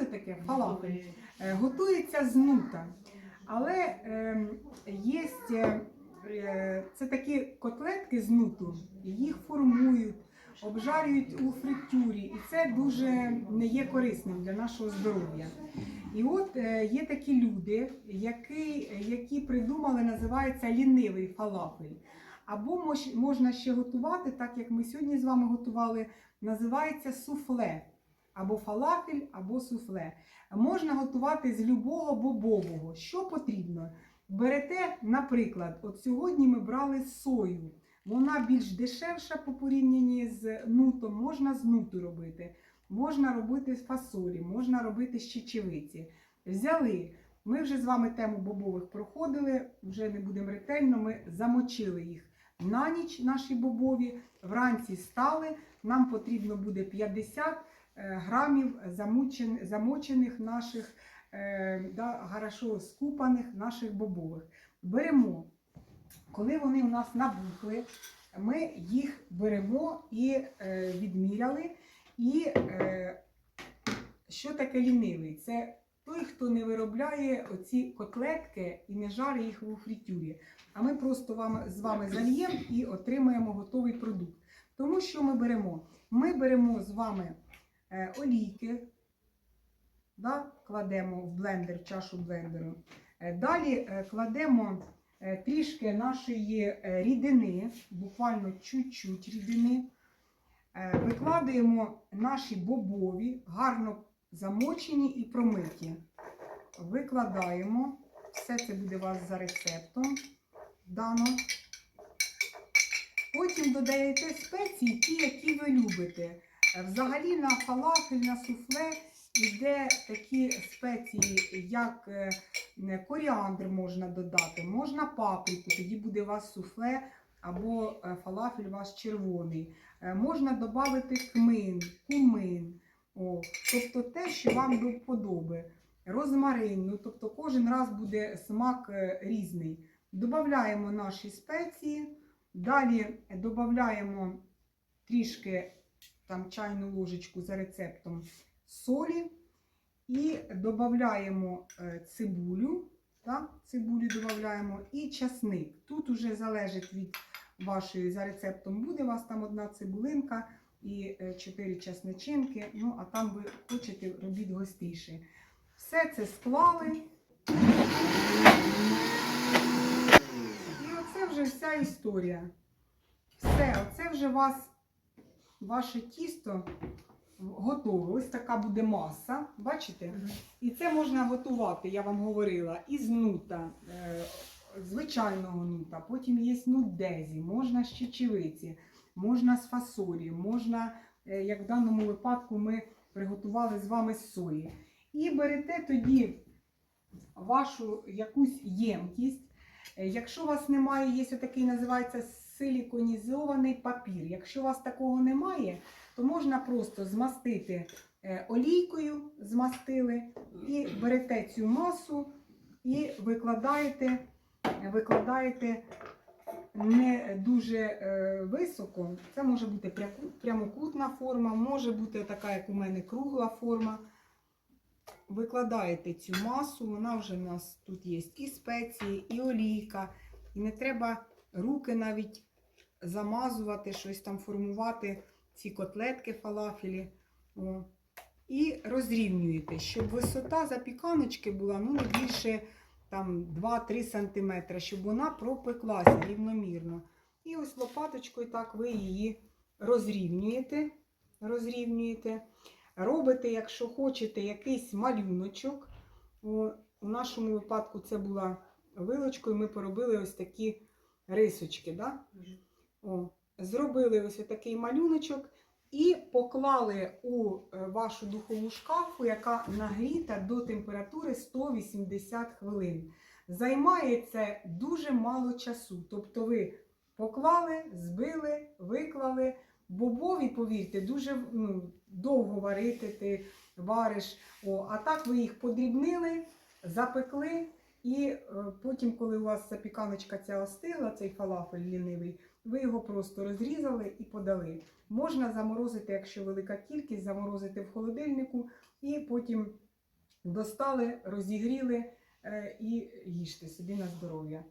чули таке? Фалафель. Е, Готується з нута. Але ем, є е, це такі котлетки з нуту, їх формують, обжарюють у фритюрі, і це дуже не є корисним для нашого здоров'я. І от е, є такі люди, які, які придумали, називається лінивий фалафель. Або мож- можна ще готувати, так як ми сьогодні з вами готували, називається суфле. Або фалафель, або суфле. Можна готувати з любого бобового. Що потрібно? Берете, наприклад, от сьогодні ми брали сою. Вона більш дешевша по порівнянні з нутом. Можна з нуту робити, можна робити з фасолі, можна робити з чечевиці. Взяли. Ми вже з вами тему бобових проходили, вже не будемо ретельно. Ми замочили їх на ніч, наші бобові. Вранці стали. Нам потрібно буде 50 е, грамів замочених наших, е, да, хорошо скупаних наших бобових. Беремо, коли вони у нас набухли, ми їх беремо і е, відміряли. І що таке лінивий? Це той, хто не виробляє оці котлетки і не жарить їх у фритюрі. А ми просто вам, з вами зальємо і отримаємо готовий продукт. Тому що ми беремо? Ми беремо з вами е, олійки, да, кладемо в блендер, в чашу блендеру. Е, Далі е, кладемо трішки нашої рідини, буквально чуть-чуть рідини. Викладаємо наші бобові, гарно замочені і промиті. Викладаємо. Все це буде у вас за рецептом дано. Потім додаєте спеції, ті, які ви любите. Е, Взагалі на фалафель, на суфле йде такі спеції, як е, коріандр можна додати, можна паприку, тоді буде у вас суфле або е, фалафель у вас червоний. Можна додати кмин, кумин. О, тобто те, що вам до вподоби. Розмарин, ну, тобто кожен раз буде смак різний. Додаємо наші спеції. Далі додаємо трішки там, чайну ложечку за рецептом солі і додаємо е, цибулю. Так, цибулю додаємо і часник. Тут уже залежить від вашої за рецептом буде у вас там одна цибулинка і е, чотири часничинки. Ну, а там ви хочете робіть гостіше. Все це склали. Вже вся історія. Все, оце вже у вас ваше тісто готове. Ось така буде маса. Бачите? І це можна готувати, я вам говорила, із нута, е, звичайного нута. Потім є нут дезі, можна з чечевиці, можна з фасолі, можна, е, як в даному випадку, ми приготували з вами з сої. І берете тоді вашу якусь ємкість. Е, Якщо у вас немає, є такий називається силіконізований папір. Якщо у вас такого немає, то можна просто змастити е, олійкою, змастили, і берете цю масу і викладаєте, викладаєте не дуже е, високо. Це може бути прямокутна форма, може бути така, як у мене, кругла форма. Викладаєте цю масу, вона вже у нас тут є і спеції, і олійка. І не треба руки навіть замазувати, щось там формувати, ці котлетки фалафелі. О. І розрівнюєте, щоб висота запіканочки була ну, не більше там, 2-3 см, щоб вона пропеклася рівномірно. І ось лопаточкою так ви її розрівнюєте. розрівнюєте. Робите, якщо хочете, якийсь малюночок. У нашому випадку це була вилочкою, ми поробили ось такі рисочки. Да? О, зробили ось такий малюночок і поклали у е, вашу духову шкафу, яка нагріта до температури 180 хвилин. Займає це дуже мало часу. Тобто ви поклали, збили, виклали. Бобові, повірте, дуже ну, довго варити ти вариш. О, а так ви їх подрібнили, запекли, і е, потім, коли у вас запіканочка ця остигла, цей фалафель лінивий, ви його просто розрізали і подали. Можна заморозити, якщо велика кількість, заморозити в холодильнику і потім Достали, розігріли е, і їжте собі на здоров'я.